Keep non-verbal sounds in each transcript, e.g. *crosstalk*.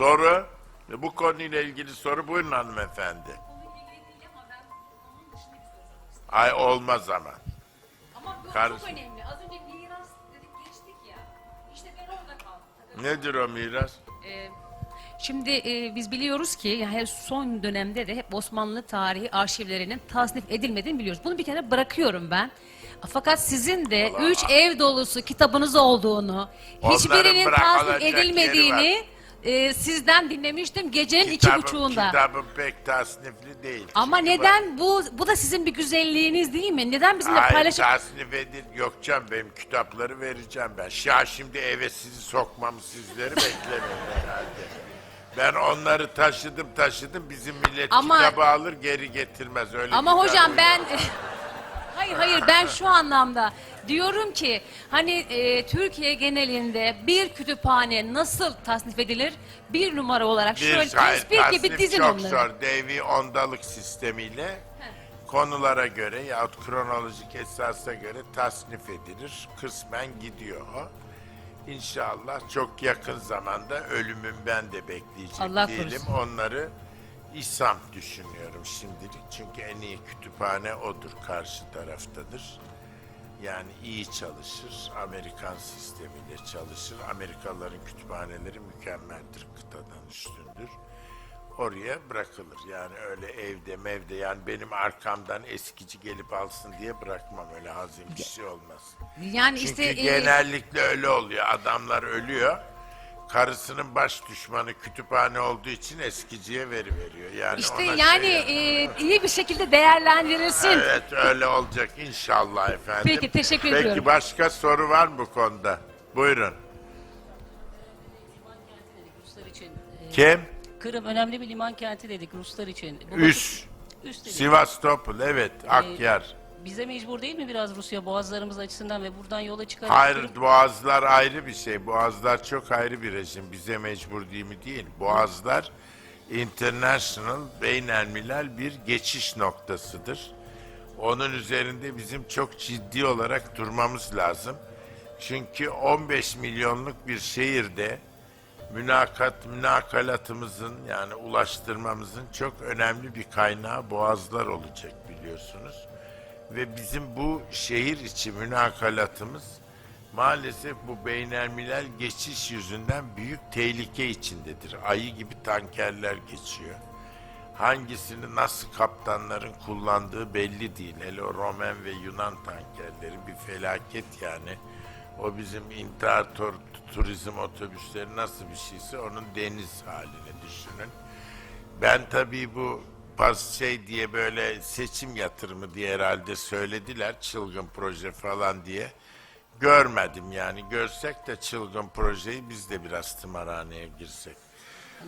Soru? Bu konuyla ilgili soru buyurun hanımefendi. Ay olmaz ama. Ama bu çok önemli. Az önce miras dedik geçtik ya. İşte ben orada kaldım. Nedir o miras? Ee, Şimdi e, biz biliyoruz ki yani son dönemde de hep Osmanlı tarihi arşivlerinin tasnif edilmediğini biliyoruz. Bunu bir kere bırakıyorum ben. Fakat sizin de Vallahi- üç ev dolusu kitabınız olduğunu, Onların hiçbirinin bırakılacak tasnif yeri edilmediğini e, sizden dinlemiştim gecenin iki buçuğunda. kitabım pek tasnifli değil. Ama Çünkü neden bu bu da sizin bir güzelliğiniz değil mi? Neden bizimle Hayır paylaşıp tasnif. Yok canım benim kitapları vereceğim ben. Ya şimdi eve sizi sokmamı sizleri beklemeyin herhalde. Ben onları taşıdım taşıdım bizim millet Ama- kitabı alır geri getirmez öyle Ama güzel hocam ben. Hayır hayır ben şu anlamda diyorum ki hani e, Türkiye genelinde bir kütüphane nasıl tasnif edilir? Bir numara olarak şöyle tespih gibi tasnif dizin çok onları. zor. Devi ondalık sistemiyle konulara göre yahut kronolojik esasa göre tasnif edilir. Kısmen gidiyor o. İnşallah çok yakın zamanda ölümüm ben de bekleyecek Allah değilim. korusun. Onları İSAM düşünüyorum şimdilik. Çünkü en iyi kütüphane odur, karşı taraftadır. Yani iyi çalışır, Amerikan sistemiyle çalışır. Amerikalıların kütüphaneleri mükemmeldir, kıtadan üstündür. Oraya bırakılır. Yani öyle evde mevde yani benim arkamdan eskici gelip alsın diye bırakmam öyle hazin bir şey olmaz. Yani Çünkü işte e, genellikle öyle oluyor. Adamlar ölüyor. Karısının baş düşmanı kütüphane olduğu için eskiciye veri veriyor. Yani işte ona yani şey- e, iyi bir şekilde değerlendirilsin. Evet öyle olacak inşallah efendim. Peki, teşekkür Peki ediyorum. başka soru var mı bu konuda? Buyurun. Kim? Kırım önemli bir liman kenti dedik Ruslar için. Bu Üs. dedik. Sivastopol evet Akyar. Bize mecbur değil mi biraz Rusya boğazlarımız açısından ve buradan yola çıkarak Hayır boğazlar ayrı bir şey. Boğazlar çok ayrı bir rejim. Bize mecbur değil mi değil. Boğazlar international beynelmilel bir geçiş noktasıdır. Onun üzerinde bizim çok ciddi olarak durmamız lazım. Çünkü 15 milyonluk bir şehirde münakat, münakalatımızın yani ulaştırmamızın çok önemli bir kaynağı boğazlar olacak biliyorsunuz. Ve bizim bu şehir içi münakalatımız maalesef bu beynelmilel geçiş yüzünden büyük tehlike içindedir. Ayı gibi tankerler geçiyor. Hangisini nasıl kaptanların kullandığı belli değil. Hele Romen ve Yunan tankerleri bir felaket yani. O bizim tur- turizm otobüsleri nasıl bir şeyse onun deniz halini düşünün. Ben tabii bu pas şey diye böyle seçim yatırımı diye herhalde söylediler çılgın proje falan diye. Görmedim yani görsek de çılgın projeyi biz de biraz tımarhaneye girsek.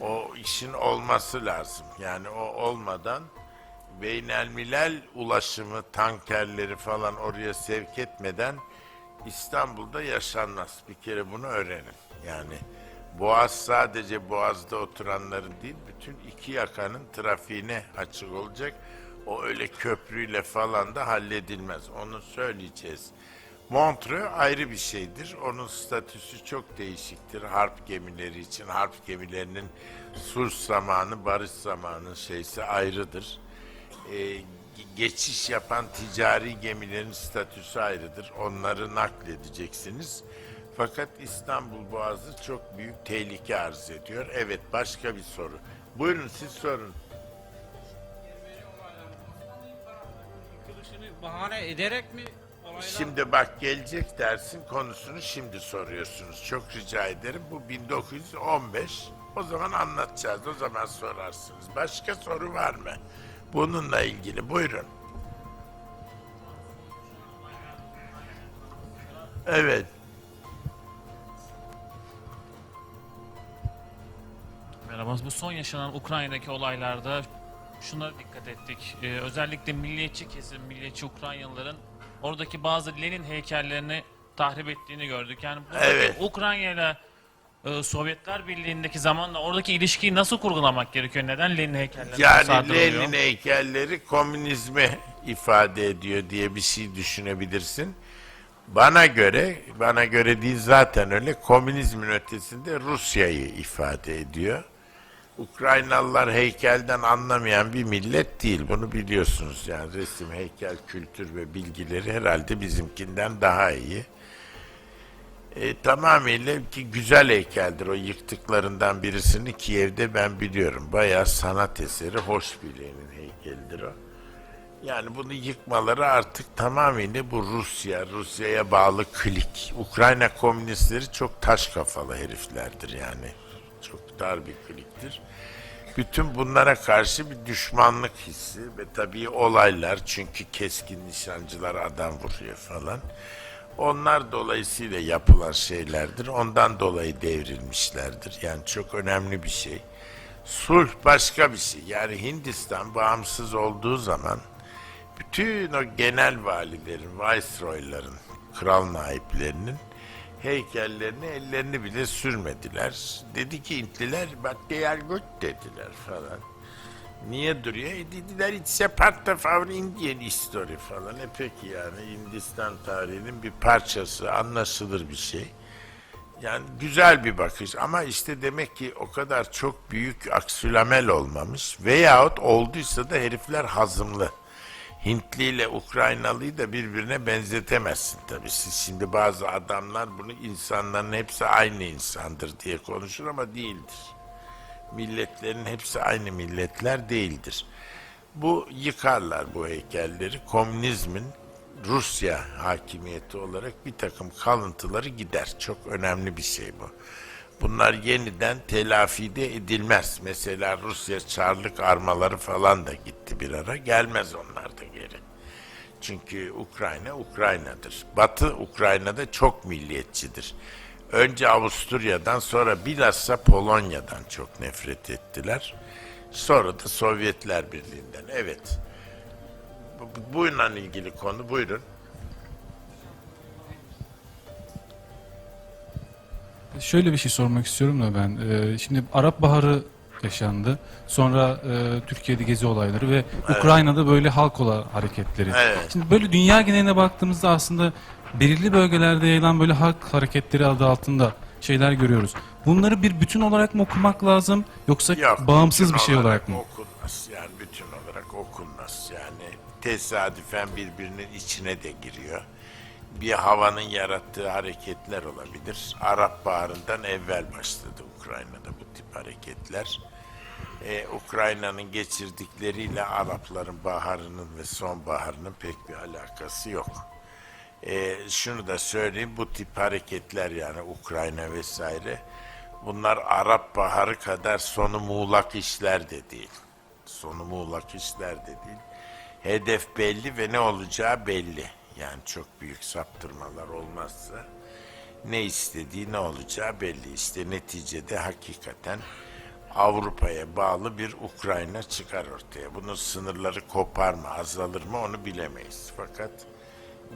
O işin olması lazım. Yani o olmadan beynelmilel ulaşımı, tankerleri falan oraya sevk etmeden İstanbul'da yaşanmaz. Bir kere bunu öğrenin. Yani Boğaz sadece Boğaz'da oturanların değil, bütün iki yakanın trafiğine açık olacak. O öyle köprüyle falan da halledilmez. Onu söyleyeceğiz. Montreux ayrı bir şeydir. Onun statüsü çok değişiktir. Harp gemileri için harp gemilerinin sulh zamanı, barış zamanı şeysi ayrıdır. Ee, ge- geçiş yapan ticari gemilerin statüsü ayrıdır. Onları nakledeceksiniz. Fakat İstanbul Boğazı çok büyük tehlike arz ediyor. Evet başka bir soru. Buyurun siz sorun. yıkılışını bahane ederek mi olaylar Şimdi bak gelecek dersin konusunu şimdi soruyorsunuz. Çok rica ederim. Bu 1915. O zaman anlatacağız. O zaman sorarsınız. Başka soru var mı? Bununla ilgili buyurun. Evet. Merhaba. Bu son yaşanan Ukrayna'daki olaylarda şuna dikkat ettik. Ee, özellikle milliyetçi kesim, milliyetçi Ukraynalıların oradaki bazı Lenin heykellerini tahrip ettiğini gördük. Yani buradaki Evet. Ukrayna ile e, Sovyetler Birliği'ndeki zamanla oradaki ilişkiyi nasıl kurgulamak gerekiyor? Neden Lenin heykellerine Yani saldırılıyor? Lenin heykelleri komünizmi ifade ediyor diye bir şey düşünebilirsin. Bana göre, bana göre değil zaten öyle, komünizmin ötesinde Rusya'yı ifade ediyor. Ukraynalılar heykelden anlamayan bir millet değil. Bunu biliyorsunuz. Yani resim, heykel, kültür ve bilgileri herhalde bizimkinden daha iyi. E, tamamıyla ki güzel heykeldir. O yıktıklarından birisini Kiev'de ben biliyorum. Bayağı sanat eseri, hoş bileğinin heykelidir o. Yani bunu yıkmaları artık tamamıyla bu Rusya, Rusya'ya bağlı klik. Ukrayna komünistleri çok taş kafalı heriflerdir yani. Çok dar bir kliktir. Bütün bunlara karşı bir düşmanlık hissi ve tabii olaylar çünkü keskin nişancılar adam vuruyor falan. Onlar dolayısıyla yapılan şeylerdir. Ondan dolayı devrilmişlerdir. Yani çok önemli bir şey. Sulh başka bir şey. Yani Hindistan bağımsız olduğu zaman bütün o genel valilerin, viceroyların, kral naiplerinin heykellerini ellerini bile sürmediler. Dedi ki Hintliler bak are good dediler falan. Niye duruyor? E dediler it's a part of our Indian history falan. E peki yani Hindistan tarihinin bir parçası anlaşılır bir şey. Yani güzel bir bakış ama işte demek ki o kadar çok büyük aksülamel olmamış veyahut olduysa da herifler hazımlı. Hintli ile Ukraynalıyı da birbirine benzetemezsin tabii. Siz şimdi bazı adamlar bunu insanların hepsi aynı insandır diye konuşur ama değildir. Milletlerin hepsi aynı milletler değildir. Bu yıkarlar bu heykelleri. Komünizmin Rusya hakimiyeti olarak bir takım kalıntıları gider. Çok önemli bir şey bu. Bunlar yeniden telafide edilmez. Mesela Rusya Çarlık armaları falan da gitti bir ara. Gelmez onlar da geri. Çünkü Ukrayna Ukrayna'dır. Batı Ukrayna'da çok milliyetçidir. Önce Avusturya'dan sonra bilhassa Polonya'dan çok nefret ettiler. Sonra da Sovyetler Birliği'nden. Evet. Bu- Bununla ilgili konu buyurun. Şöyle bir şey sormak istiyorum da ben. Ee, şimdi Arap Baharı yaşandı. Sonra e, Türkiye'de gezi olayları ve Ukrayna'da böyle halk ola hareketleri. Evet. Şimdi böyle dünya geneline baktığımızda aslında belirli bölgelerde yayılan böyle halk hareketleri adı altında şeyler görüyoruz. Bunları bir bütün olarak mı okumak lazım yoksa Yok, bağımsız bütün bir şey olarak mı? Okunmaz. Yani bütün olarak okunmaz. Yani tesadüfen birbirinin içine de giriyor. Bir havanın yarattığı hareketler olabilir. Arap Baharı'ndan evvel başladı Ukrayna'da bu tip hareketler. Ee, Ukrayna'nın geçirdikleriyle Arapların baharının ve sonbaharının pek bir alakası yok. Ee, şunu da söyleyeyim bu tip hareketler yani Ukrayna vesaire bunlar Arap Baharı kadar sonu muğlak işler de değil. Sonu muğlak işler de değil. Hedef belli ve ne olacağı belli. Yani çok büyük saptırmalar olmazsa ne istediği ne olacağı belli. İşte neticede hakikaten Avrupa'ya bağlı bir Ukrayna çıkar ortaya. Bunun sınırları kopar mı, azalır mı onu bilemeyiz. Fakat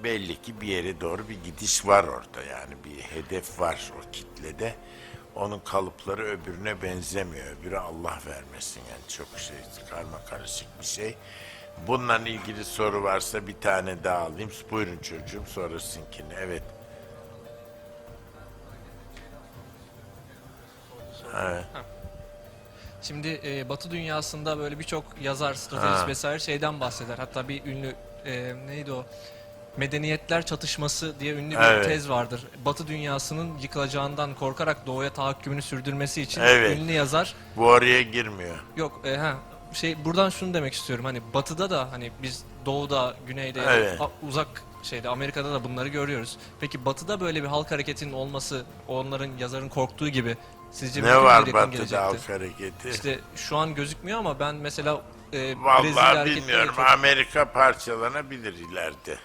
belli ki bir yere doğru bir gidiş var orada yani bir hedef var o kitlede. Onun kalıpları öbürüne benzemiyor. Öbürü Allah vermesin yani çok şey karma karışık bir şey. Bununla ilgili soru varsa bir tane daha alayım. Buyurun çocuğum sonra sizinkini. Evet. Şimdi e, Batı dünyasında böyle birçok yazar, stratejist Ha. vesaire şeyden bahseder. Hatta bir ünlü e, neydi o? Medeniyetler çatışması diye ünlü bir Evet. tez vardır. Batı dünyasının yıkılacağından korkarak doğuya tahakkümünü sürdürmesi için Evet. ünlü yazar. Bu oraya girmiyor. Yok, e, ha şey buradan şunu demek istiyorum. Hani Batı'da da hani biz doğuda, güneyde, Evet. a- uzak şeyde Amerika'da da bunları görüyoruz. Peki Batı'da böyle bir halk hareketinin olması onların yazarın korktuğu gibi sizce mümkün Ne var yakın Batı'da gelecekte? halk hareketi? İşte şu an gözükmüyor ama ben mesela e, Brezilya Vallahi hareketleri bilmiyorum. çok- Amerika parçalanabilir ileride.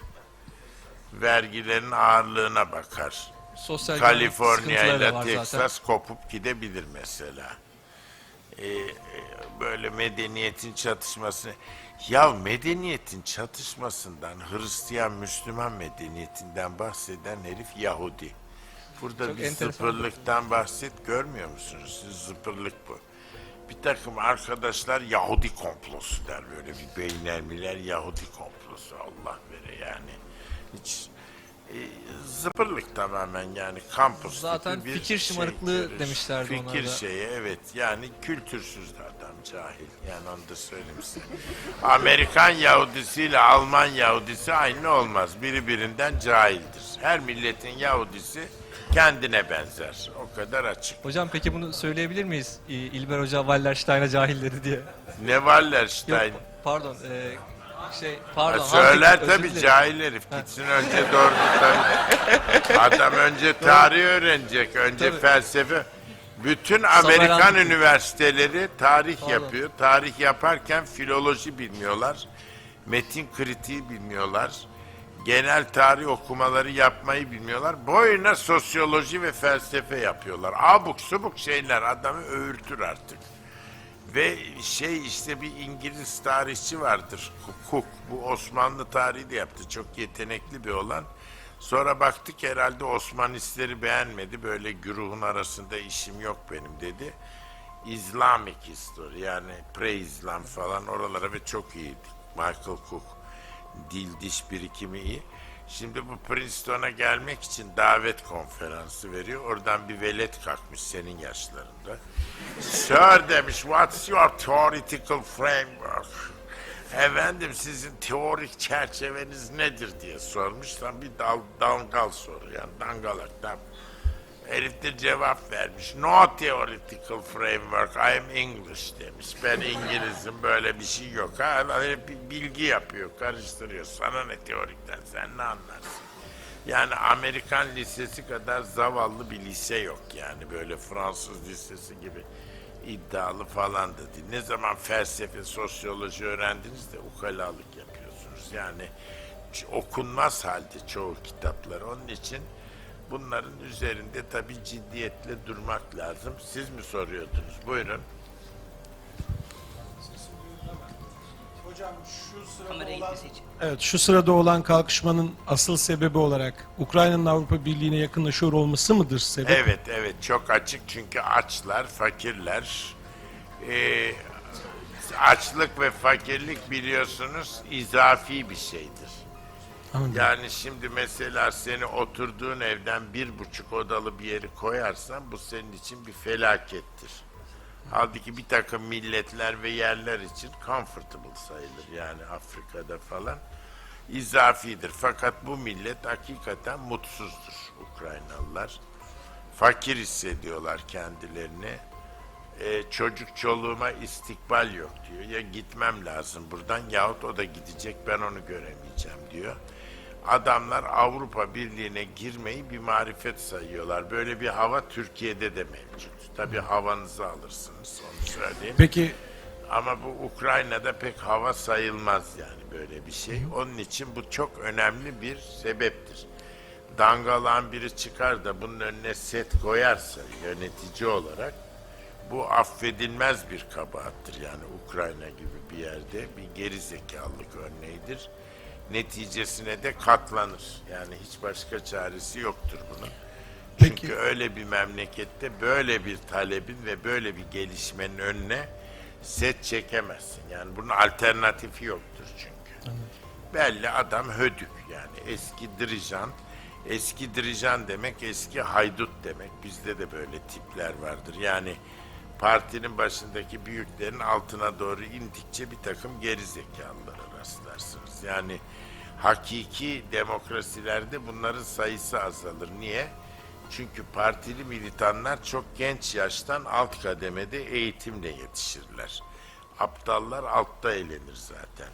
Vergilerin ağırlığına bakar. sosyal Kaliforniya sıkıntıları da ile var Texas zaten. kopup gidebilir mesela. Ee, e, böyle medeniyetin çatışması. Ya medeniyetin çatışmasından Hristiyan Müslüman medeniyetinden bahseden herif Yahudi. Burada Çok bir zıpırlıktan bahset görmüyor musunuz? Siz zıpırlık bu. Bir takım arkadaşlar Yahudi komplosu der böyle bir beynermiler Yahudi komplosu Allah vere yani. Hiç zıpırlık tamamen yani kampüs Zaten bir fikir şey şımarıklığı görüş. demişlerdi fikir ona da. şeyi evet yani kültürsüz adam cahil yani onu da söyleyeyim size. Amerikan Yahudisiyle Alman Yahudisi aynı olmaz. Biri birinden cahildir. Her milletin Yahudisi kendine benzer. O kadar açık. Hocam peki bunu söyleyebilir miyiz? İlber Hoca Wallerstein'a cahil dedi diye. Ne Yok Wallerstein? pardon. e, şey Ha, pardon. *laughs* söyler Hamdi, özür tabii dilerim. cahil herif. Gitsin önce tabii. Adam önce tarih öğrenecek, önce Tabii. felsefe. Bütün Amerikan üniversiteleri tarih yapıyor. Tarih yaparken filoloji bilmiyorlar. Metin kritiği bilmiyorlar. Genel tarih okumaları yapmayı bilmiyorlar. Boyuna sosyoloji ve felsefe yapıyorlar. Abuk subuk şeyler adamı öğürtür artık. Ve şey işte bir İngiliz tarihçi vardır. Cook. Bu Osmanlı tarihi de yaptı. Çok yetenekli bir olan. Sonra baktık herhalde Osmanistleri beğenmedi. Böyle güruhun arasında işim yok benim dedi. Islamic history yani pre-İslam falan oralara ve çok iyiydi. Michael Cook. Dil diş birikimi iyi. Şimdi bu Princeton'a gelmek için davet konferansı veriyor. Oradan bir velet kalkmış senin yaşlarında. Sir demiş, what's your theoretical framework? Efendim sizin teorik çerçeveniz nedir diye sormuş. Tam bir dal, dangal soru yani dangalaktan. Herif de cevap vermiş. No theoretical framework, I am English demiş. Ben İngilizim, böyle bir şey yok. Ha, herif bilgi yapıyor, karıştırıyor. Sana ne teorikten, sen ne anlarsın? Yani Amerikan lisesi kadar zavallı bir lise yok yani. Böyle Fransız lisesi gibi iddialı falan da değil. Ne zaman felsefe, sosyoloji öğrendiniz de ukalalık yapıyorsunuz. Yani okunmaz halde çoğu kitaplar. Onun için bunların üzerinde tabii ciddiyetle durmak lazım. Siz mi soruyordunuz? Buyurun. Hocam şu sırada olan, evet, şu sırada olan kalkışmanın asıl sebebi olarak Ukrayna'nın Avrupa Birliği'ne yakınlaşıyor olması mıdır sebep? Evet evet çok açık çünkü açlar, fakirler. Ee, açlık ve fakirlik biliyorsunuz izafi bir şeydir. Anladım. Yani şimdi mesela seni oturduğun evden bir buçuk odalı bir yeri koyarsan bu senin için bir felakettir. Halbuki bir takım milletler ve yerler için comfortable sayılır yani Afrika'da falan. izafidir. Fakat bu millet hakikaten mutsuzdur Ukraynalılar. Fakir hissediyorlar kendilerini. Ee, çocuk çoluğuma istikbal yok diyor. Ya gitmem lazım buradan yahut o da gidecek ben onu göremeyeceğim diyor. Adamlar Avrupa Birliği'ne girmeyi bir marifet sayıyorlar. Böyle bir hava Türkiye'de de mevcut. Tabii havanızı alırsınız onu söyleyeyim. Peki Ama bu Ukrayna'da pek hava sayılmaz yani böyle bir şey. Onun için bu çok önemli bir sebeptir. Dangalan biri çıkar da bunun önüne set koyarsa yönetici olarak bu affedilmez bir kabahattir. Yani Ukrayna gibi bir yerde bir geri zekalılık örneğidir. Neticesine de katlanır. Yani hiç başka çaresi yoktur bunun. Peki- Çünkü öyle bir memlekette böyle bir talebin ve böyle bir gelişmenin önüne set çekemezsin. Yani bunun alternatifi yoktur çünkü. Belli adam hödük yani eski dirijan. Eski dirijan demek eski haydut demek. Bizde de böyle tipler vardır. Yani partinin başındaki büyüklerin altına doğru indikçe bir takım geri zekalılara rastlarsınız. Yani hakiki demokrasilerde bunların sayısı azalır. Niye? Çünkü partili militanlar çok genç yaştan alt kademede eğitimle yetişirler. Aptallar altta eğlenir zaten.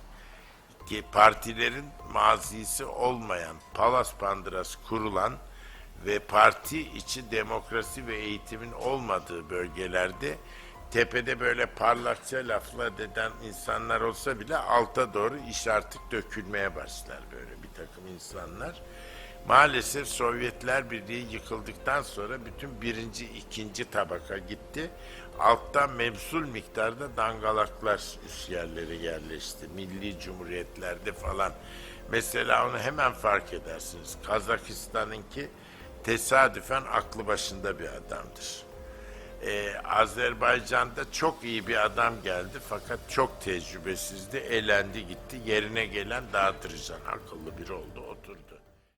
Ki Partilerin mazisi olmayan, palas pandıras kurulan ve parti içi demokrasi ve eğitimin olmadığı bölgelerde tepede böyle parlakça laflar eden insanlar olsa bile alta doğru iş artık dökülmeye başlar böyle bir takım insanlar. Maalesef Sovyetler Birliği yıkıldıktan sonra bütün birinci, ikinci tabaka gitti. Alttan mevsul miktarda dangalaklar üst yerlere yerleşti. Milli cumhuriyetlerde falan. Mesela onu hemen fark edersiniz. Kazakistan'ınki tesadüfen aklı başında bir adamdır. Ee, Azerbaycan'da çok iyi bir adam geldi fakat çok tecrübesizdi, elendi gitti. Yerine gelen daha dirijan, akıllı biri oldu.